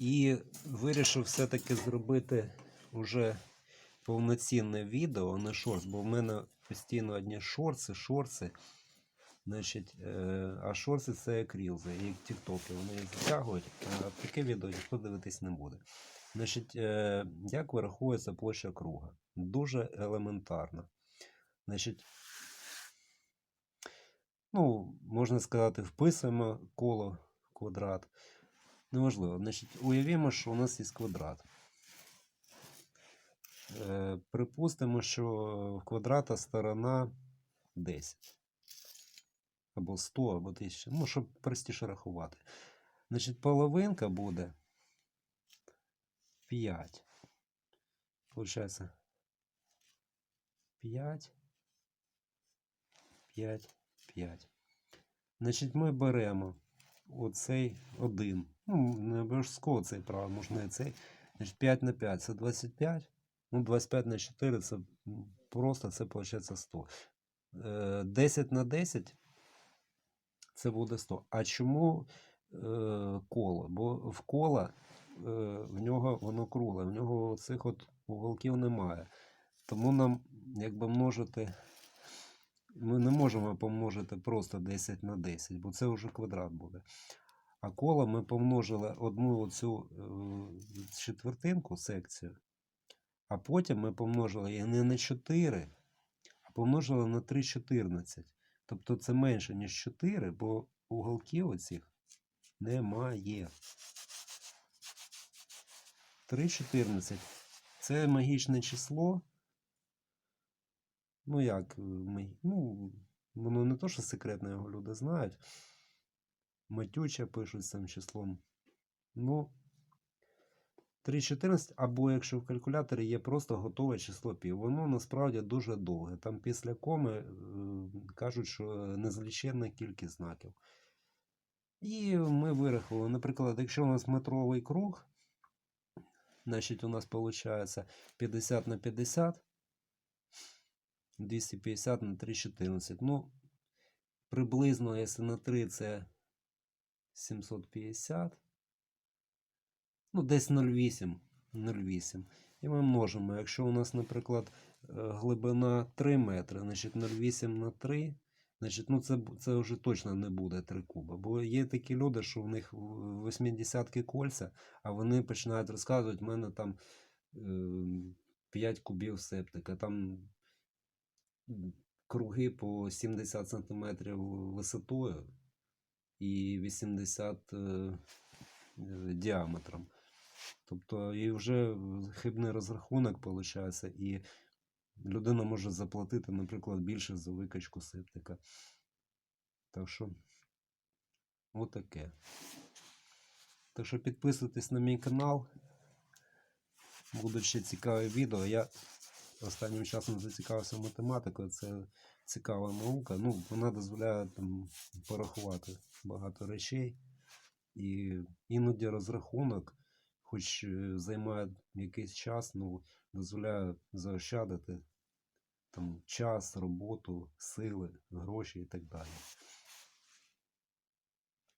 І вирішив все-таки зробити уже повноцінне відео, не шорт, бо в мене постійно одні шорти, шорти. Значить, е, а шорти це як рілзи, як тіктоки, вони їх затягують, а таке відео ніхто дивитись не буде. Значить, е, як вираховується площа круга? Дуже елементарно. Значить, ну, можна сказати, вписуємо коло квадрат. Неважливо. Значить, уявімо, що у нас є квадрат. Е, припустимо, що в квадрата сторона 10. Або 100, або 1000. Ну, щоб простіше рахувати. Значить, половинка буде 5. Получається 5, 5, 5. Значить, ми беремо оцей один. Ну, не обов'язково цей правий, можна. Значить, 5 на 5 це 25. Ну, 25 на 4 це просто це виходить 100. Е, 10 на 10 це буде 100. А чому е, коло? Бо в кола е, в нього воно кругле, в нього цих от уголків немає. Тому нам якби множити. Ми не можемо помножити просто 10 на 10, бо це вже квадрат буде. А коло ми помножили одну оцю е, четвертинку секцію, а потім ми помножили її не на 4, а помножили на 3,14. Тобто це менше, ніж 4, бо уголків оцих немає. 3,14 це магічне число. Ну як, е, ну, воно не то, що секретне, його люди знають. Матюча пишуть цим числом. Ну, 3,14, або якщо в калькуляторі є просто готове число пів. Воно насправді дуже довге. Там після коми е, кажуть, що незліченна кількість знаків. І ми вирахували, наприклад, якщо у нас метровий круг, значить у нас виходить 50 на 50. 250 на 3,14. Ну, приблизно, якщо на 3 це 750. Ну, десь 0,8. 0,8. І ми множимо. Якщо у нас, наприклад, е, глибина 3 метри, значить 0,8 на 3, значить, ну це, це вже точно не буде 3 куба. Бо є такі люди, що в них 80 кольця, а вони починають розказувати, в мене там е, 5 кубів септика, там круги по 70 см висотою і 80 е, е, діаметром. Тобто і вже хибний розрахунок виходить, і людина може заплатити, наприклад, більше за викачку септика. Так що, отаке. Так що підписуйтесь на мій канал. Будуть ще цікаві відео. Я останнім часом зацікавився математикою. Це цікава наука. Ну, вона дозволяє там порахувати багато речей. І іноді розрахунок, хоч е, займає якийсь час, ну, дозволяє заощадити там час, роботу, сили, гроші і так далі.